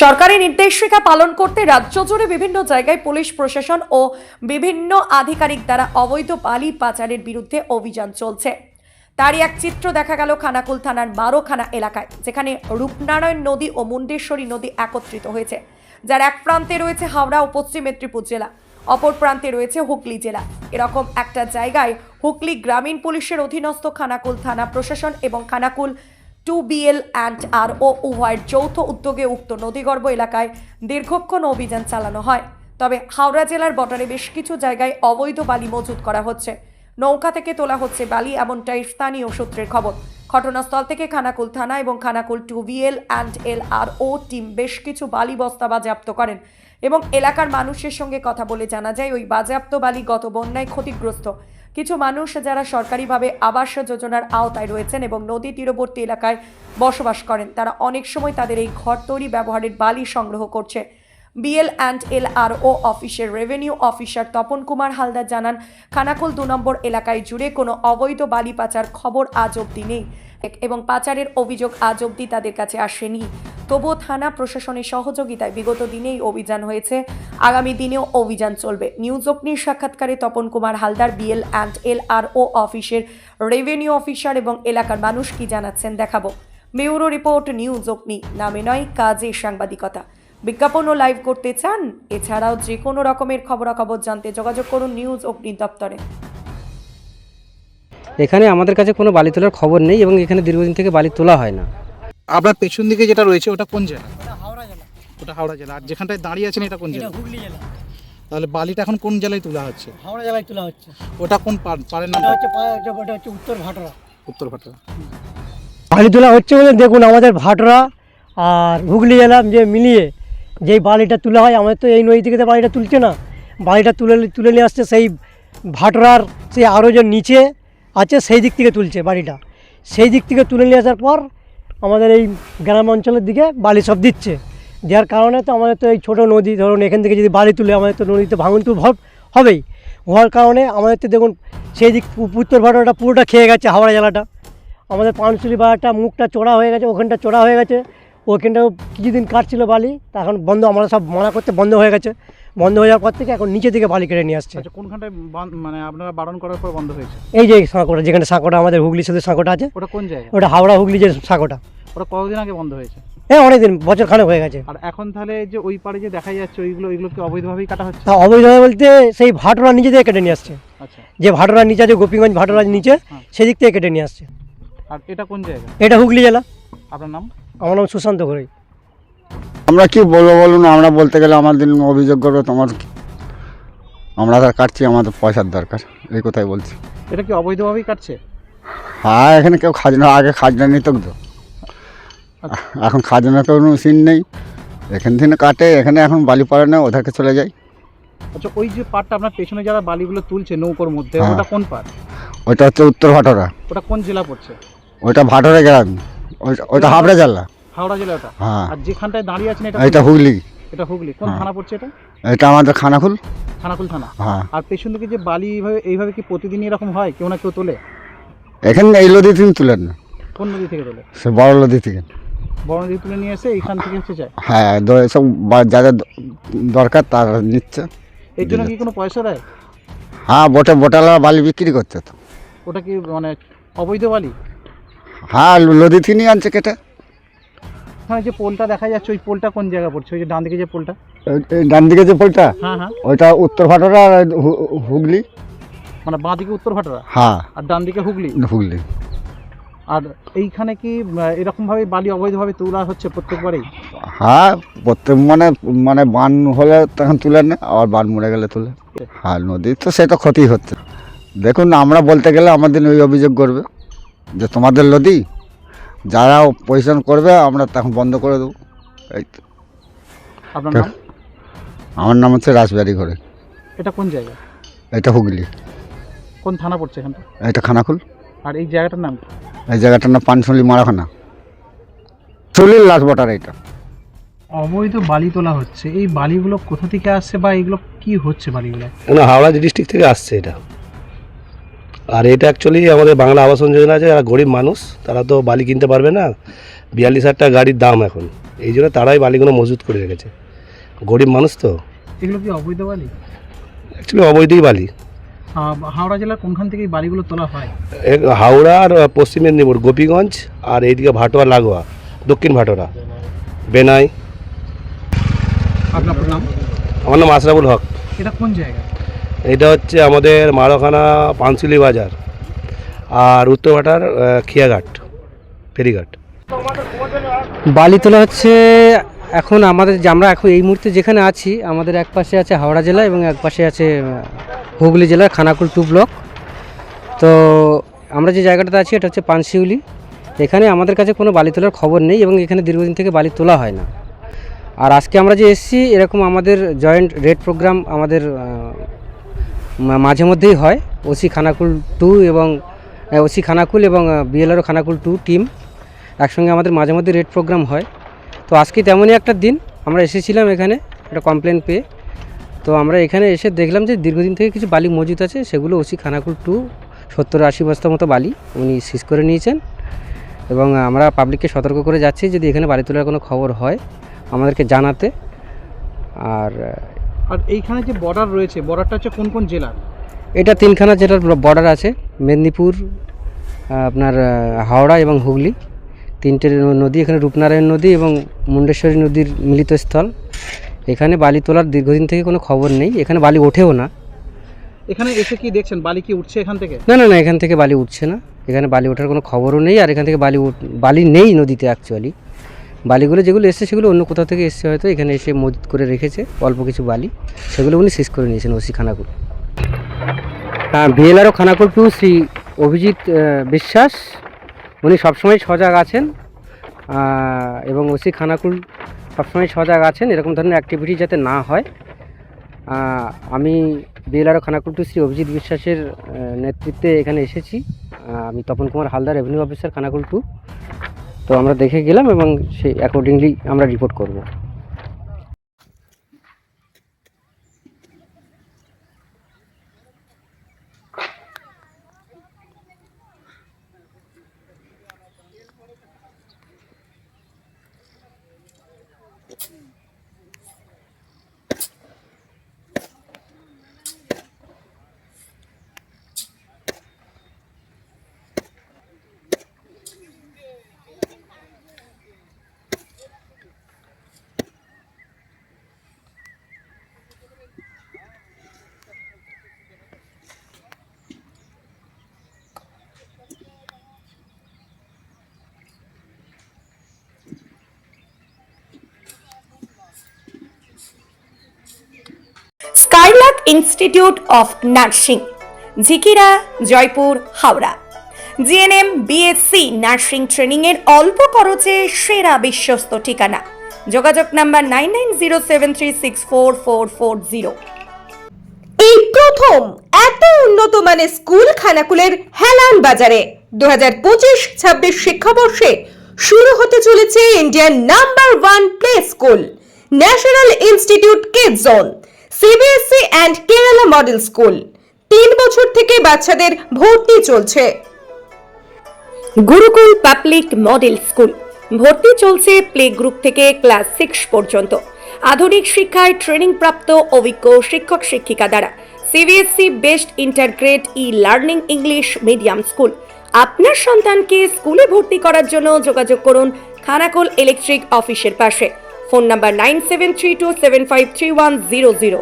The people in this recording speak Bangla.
সরকারি নির্দেশিকা পালন করতে রাজ্য জুড়ে বিভিন্ন জায়গায় পুলিশ প্রশাসন ও বিভিন্ন আধিকারিক দ্বারা অবৈধ বালি পাচারের বিরুদ্ধে অভিযান চলছে। তারই এক চিত্র দেখা গেল খানাকুল থানার বারোখানা এলাকায়, যেখানে রূপনারায়ণ নদী ও মুন্ডেশ্বরী নদী একত্রিত হয়েছে, যার এক প্রান্তে রয়েছে হাওড়া ও পশ্চিম মেদিনীপুর জেলা, অপর প্রান্তে রয়েছে হুগলি জেলা। এরকম একটা জায়গায় হুগলি গ্রামীণ পুলিশের অধীনস্থ খানাকুল থানা প্রশাসন এবং Khanakul two BL and R O উভয়ের যৌথ উদ্যোগে উক্ত নদীগর্ভ এলাকায় দীর্ঘক্ষণ অভিযান চালানো হয়। তবে হাওড়া জেলার বর্ডারে বেশ কিছু জায়গায় অবৈধ বালি মজুত করা হচ্ছে। নৌকা থেকে তোলা হচ্ছে বালি, এমনটাই স্থানীয় সূত্রের খবর। ঘটনাস্থল থেকে খানাকুল থানা এবং Khanakul two BL and L R O team বেশ কিছু বালি বস্তা বাজেয়াপ্ত করেন এবং এলাকার মানুষের সঙ্গে কথা বলে জানা যায়, ওই বাজেয়াপ্ত বালি গত বন্যায় ক্ষতিগ্রস্ত। কিছু মানুষ যারা সরকারিভাবে আবাস যোজনার আওতায় রয়েছেন এবং নদী তীরবর্তী এলাকায় বসবাস করেন, তারা অনেক সময় তাদের এই ঘর তৈরি ব্যবহারের বালি সংগ্রহ করছে। BL and L R O অফিসের রেভিনিউ অফিসার তপন কুমার হালদার জানান, খানাকুল দু নম্বর এলাকায় জুড়ে কোনো অবৈধ বালি পাচার খবর আজ অব্দি নেই এবং পাচারের অভিযোগ আজ অবধি তাদের কাছে আসেনি। তবুও থানা প্রশাসনের সহযোগিতায় বিগত দিনেই অভিযান হয়েছে। আগামী দিনেও অভিযান চলবে। নিউজ অগ্নির সাক্ষাৎকারে Tapan Kumar Haldar BL and L R O অফিসের রেভিনিউ অফিসার এবং এলাকার মানুষ কি জানাচ্ছেন দেখাবো। ব্যুরো রিপোর্ট নিউজ অগ্নি। নামে নয়, কাজে সাংবাদিকতা। বিজ্ঞাপন ও লাইভ করতে চান? এছাড়াও যে কোনো রকমের খবরাখবর জানতে যোগাযোগ করুন নিউজ অগ্নি দপ্তরে। এখানে আমাদের কাছে কোনো বালি তোলার খবর নেই এবং এখানে দীর্ঘদিন থেকে বালি তোলা হয় না। আপনার পেছন দিকে যেটা রয়েছে ওটা কোন জেলা? হাওড়া জেলা। ওটা হাওড়া জেলা। আর যেখানটায় দাঁড়িয়ে আছেন এটা কোন এটা জেলা? হুগলি জেলা। তাহলে বালিটা এখন কোন জেলায় তোলা হচ্ছে? হাওড়া জেলায় তোলা হচ্ছে। ওটা কোন পার- পারের নাম? হচ্ছে এটা হচ্ছে উত্তর ভাটরা। উত্তর ভাটা বালি তোলা হচ্ছে বলে দেখুন আমাদের ভাটরা আর হুগলি জেলা যে মিলিয়ে যেই বালিটা তোলা হয়, আমাদের তো এই নদী থেকে বালিটা তুলছে না। বালিটা তুলে তুলে নিয়ে আসছে সেই ভাটরার সেই আরও যে নিচে আছে, সেই দিক থেকে তুলছে বাড়িটা সেই দিক থেকে তুলে নিয়ে আসার পর আমাদের এই গ্রাম অঞ্চলের দিকে বালি সব দিচ্ছে। দেওয়ার কারণে তো আমাদের তো এই ছোটো নদী, ধরুন এখান থেকে যদি বালি তুলে, আমাদের তো নদীতে ভাঙন তো হব- হবেই। হওয়ার কারণে আমাদের তো দেখুন, সেই দিক উত্তর ভাটরাটা পুরোটা খেয়ে গেছে হাওড়া জেলাটা। আমাদের পানশুলি বাজারটা মুখটা চড়া হয়ে গেছে, ওখানটা চড়া হয়ে গেছে। ওখানটাও কিছুদিন কাটছিল বালি তা এখন বন্ধ আমরা সব মানা করতে বন্ধ হয়ে গেছে। বন্ধ হয়ে যাওয়ার পর থেকে এখন নিচে থেকে বালি কেটে নিয়ে আসছে। আচ্ছা কোনখানটায় বান- মানে আপনারা বারণ করার পর বন্ধ হয়েছে? এই যে সাঁকোটা যেখানে সাঁকোটা আমাদের হুগলি সাথে সাঁকোটা আছে। ওটা কোন জায়গা ওটা হাওড়া হুগলি যে সাঁকোটা। ওটা কতদিন আগে বন্ধ হয়েছে? হ্যাঁ অনেকদিন বছর খানেক হয়ে গেছে। আর এখন তাহলে যে ওই পারে যে দেখা যাচ্ছে ওইগুলো ওইগুলো কি অবৈধভাবেই কাটা হচ্ছে? তা অবৈধভাবে বলতে সেই ভাটরা নিচে থেকে কেটে নিয়ে আসছে। আচ্ছা। যে ভাটরা নিচে আছে গোপীগঞ্জ ভাটরার নিচে হ্যাঁ। সেদিক থেকে কেটে নিয়ে আসছে। আর এটা কোন জায়গা? এটা হুগলি জেলা। আপনার নাম? আমার নাম সুশান্ত ঘরই আমরা কি বলব বলুন? আমরা বলতে গেলে আমাদের অভিযোগ করব তোমার আমরা তার কাটছি আমাদের পয়সার দরকার এই কথাই বলছি। এটা কি অবৈধভাবেই কাটছে? হ্যাঁ এখানে কেউ খাজনা আগে খাজনা নিত তো। এখন খাজনা কোনো সিন নেই। এখান থেকে কাটে এখানে এখন বালি পড়ে না ওদেরকে চলে যায়। আচ্ছা ওই যে পাটটা আপনার পেছনে যারা বালিগুলো তুলছে নৌকোর মধ্যে হ্যাঁ। ওটা কোন পাট ওইটা হচ্ছে উত্তর ভাটরা। ওটা কোন জেলা পড়ছে? ওইটা ভাটরা গ্রাম। ওইটা ওইটা হাবড়া জেলা। হাওড়া জেলা ওটা? হ্যাঁ। আর যেখানটায় দাঁড়িয়ে আছেন এটা এটা হুগলি? এটা হুগলি। কোন হ্যাঁ। থানা পড়ছে এটা? এটা আমাদের খানাকুল খানাকুল থানা। হ্যাঁ। আর পেছন দিকে যে বালি এইভাবে এইভাবে কি প্রতিদিন এরকম হয়? কেউ না কেউ তোলে? এখানে এই নদী থেকে তুলেন না। কোন নদী থেকে তোলে? সে বড় নদী থেকে। বড় নদী তুলে নিয়ে এসে এইখান থেকে হচ্ছে যায়? হ্যাঁ সব যাদের দরকার তারা নিচ্ছে। এর জন্য কি কোনো পয়সা দেয়? হ্যাঁ বোটে বোটালা বালি বিক্রি করছে তো। ওটা কি মানে অবৈধ বালি? হ্যাঁ নদী থেকে নিয়ে আনছে কেটে। হ্যাঁ যে পোলটা দেখা যাচ্ছে ওই পোলটা কোন জায়গা পড়ছে? ওই যে ডান দিকে যে পোলটা? ডান দিকে যে পোলটা? হ্যাঁ হ্যাঁ। ওইটা উত্তর ভাটরা আর হুগলি। মানে বাঁ দিকে উত্তর ভাটরা? হ্যাঁ। আর ডান দিকে হুগলি? হুগলি। আর এইখানে কি এরকমভাবে বালি অবৈধভাবে তোলা হচ্ছে প্রত্যেকবারেই? হ্যাঁ প্রত্যেক মানে মানে বান হলে তখন তুলে নেয় আবার বান মরে গেলে তুলে। হ্যাঁ নদীর তো সেটা ক্ষতি হচ্ছে। দেখুন আমরা বলতে গেলে আমাদের ওই অভিযোগ করবে। যে তোমাদের নদী যারা পরিশ্রম করবে আমরা তখন বন্ধ করে দেবো। এই তো। আপনার। নাম? আমার নাম হচ্ছে রাসবাড়ি ঘরে। এটা কোন জায়গা? এটা হুগলি। কোন থানা পড়ছে এখানটা? এটা খানাকুল আর এই জায়গাটার নাম? কি? এই জায়গাটার নাম পানশুলি মারাখানা। চুলির লাশ বটার এটা অবৈধ বালি তোলা হচ্ছে। এই বালিগুলো কোথা থেকে আসছে বা এগুলো কি হচ্ছে বালিগুলো? না হাওড়া ডিস্ট্রিক্ট থেকে আসছে এটা। আর এটা অ্যাকচুয়ালি আমাদের বাংলা আবাসন যোজনা আছে যারা গরিব মানুষ তারা তো বালি কিনতে পারবে না। বিয়াল্লিশ হাজার টাকা গাড়ির দাম এখন। এই জন্য তারাই বালিগুলো মজুত করে রেখেছে। গরিব মানুষ তো। এগুলো কি অবৈধ বালি? অ্যাকচুয়ালি অবৈধই বালি। হাওড়া জেলার কোনখান থেকে এই বালিগুলো তোলা হয়? হাওড়া আর পশ্চিম মেদিনীপুর গোপীগঞ্জ আর এইদিকে ভাটোয়া লাগোয়া দক্ষিণ ভাটোরা বেনাই। আপনার নাম? আমার নাম আশরাফুল হক। এটা কোন জায়গা? এটা হচ্ছে আমাদের মারখানা পানসুলি বাজার আর উত্তরভাটার খিয়াঘাট, ফেরিঘাট। বালি তোলা হচ্ছে এখন আমাদের আমরা এখন এই মুহূর্তে যেখানে আছি, আমাদের এক পাশে আছে হাওড়া জেলা এবং এক পাশে আছে হুগলি জেলার খানাকুল টু ব্লক। তো আমরা যে জায়গাটাতে আছি, এটা হচ্ছে পানশিউলি এখানে আমাদের কাছে কোনো বালি তোলার খবর নেই এবং এখানে দীর্ঘদিন থেকে বালি তোলা হয় না। আর আজকে আমরা যে এসেছি, এরকম আমাদের জয়েন্ট রেড প্রোগ্রাম আমাদের মাঝে মধ্যেই হয়। ওসি খানাকুল টু এবং ওসি খানাকুল এবং বিএলআরও খানাকুল টু টিম একসঙ্গে আমাদের মাঝে মধ্যে রেড প্রোগ্রাম হয়। তো আজকে তেমনই একটা দিন। আমরা এসেছিলাম এখানে একটা কমপ্লেন পেয়ে। তো আমরা এখানে এসে দেখলাম যে দীর্ঘদিন থেকে কিছু বালি মজুদ আছে, সেগুলো ওসি খানাকুল টু সত্তর আশি বস্তা মতো বালি উনি সিজ করে নিয়েছেন। এবং আমরা পাবলিককে সতর্ক করে যাচ্ছি যদি এখানে বাড়ি তোলার কোনো খবর হয় আমাদেরকে জানাতে। আর আর এইখানে যে বর্ডার রয়েছে বর্ডারটা হচ্ছে কোন কোন জেলার? এটা তিনখানা জেলার বর্ডার আছে মেদিনীপুর আপনার হাওড়া এবং হুগলি। তিনটে ন- নদী এখানে রূপনারায়ণ নদী এবং মুন্ডেশ্বরী নদীর মিলিত স্থল। এখানে বালি তোলার দীর্ঘদিন থেকে কোনো খবর নেই এখানে বালি ওঠেও না। এখানে এসে কি দেখছেন বালি কি উঠছে এখান থেকে? না না না এখান থেকে বালি উঠছে না। এখানে বালি ওঠার কোনো খবরও নেই আর এখান থেকে বালি উঠ- বালি নেই নদীতে অ্যাকচুয়ালি বালিগুলো যেগুলো এসছে সেগুলো অন্য কোথাও থেকে এসছে হয়তো, এখানে এসে মজুত করে রেখেছে, অল্প কিছু বালি, সেগুলো উনি শেষ করে নিয়েছেন ওসি খানাকুল। হ্যাঁ বিএলআরও খানাকুল টু শ্রী অভিজিৎ বিশ্বাস, উনি সবসময় সজাগ আছেন এবং ওসি খানাকুল সবসময় সজাগ আছেন, এরকম ধরনের অ্যাক্টিভিটি যাতে না হয়। আমি বিএলআরও খানাকুল টু শ্রী অভিজিৎ বিশ্বাসের নেতৃত্বে এখানে এসেছি। আমি Tapan Kumar Haldar revenue officer Khanakul two তো আমরা দেখে গেলাম এবং সেই অ্যাকর্ডিংলি আমরা রিপোর্ট করব। Institute of nursing Jhikira Jaipur Howrah GNM BSc nursing training এর অল্প খরচে সেরা বিশ্বস্ত ঠিকানা। যোগাযোগ number nine four four zero এই প্রথম এত উন্নত মানের স্কুল খানাকুলের হেলান বাজারে দু হাজার পঁচিশ ছাব্বিশ শিক্ষাবর্ষে শুরু হতে চলেছে Indian number one play school national institute kid zone CBSE and Kerala model school তিন বছর থেকে বাচ্চাদের ভর্তি চলছে। গুরুকুল পাবলিক মডেল স্কুল ভর্তি চলছে প্লে গ্রুপ থেকে ক্লাস সিক্স পর্যন্ত। আধুনিক শিক্ষায় ট্রেনিং প্রাপ্ত অভিজ্ঞ শিক্ষক শিক্ষিকা দ্বারা CBSE best integrated e learning English medium school আপনার সন্তানকে স্কুলে ভর্তি করার জন্য যোগাযোগ করুন খানাকুল ইলেকট্রিক অফিসের পাশে। Phone number nine seven three two seven five three one zero zero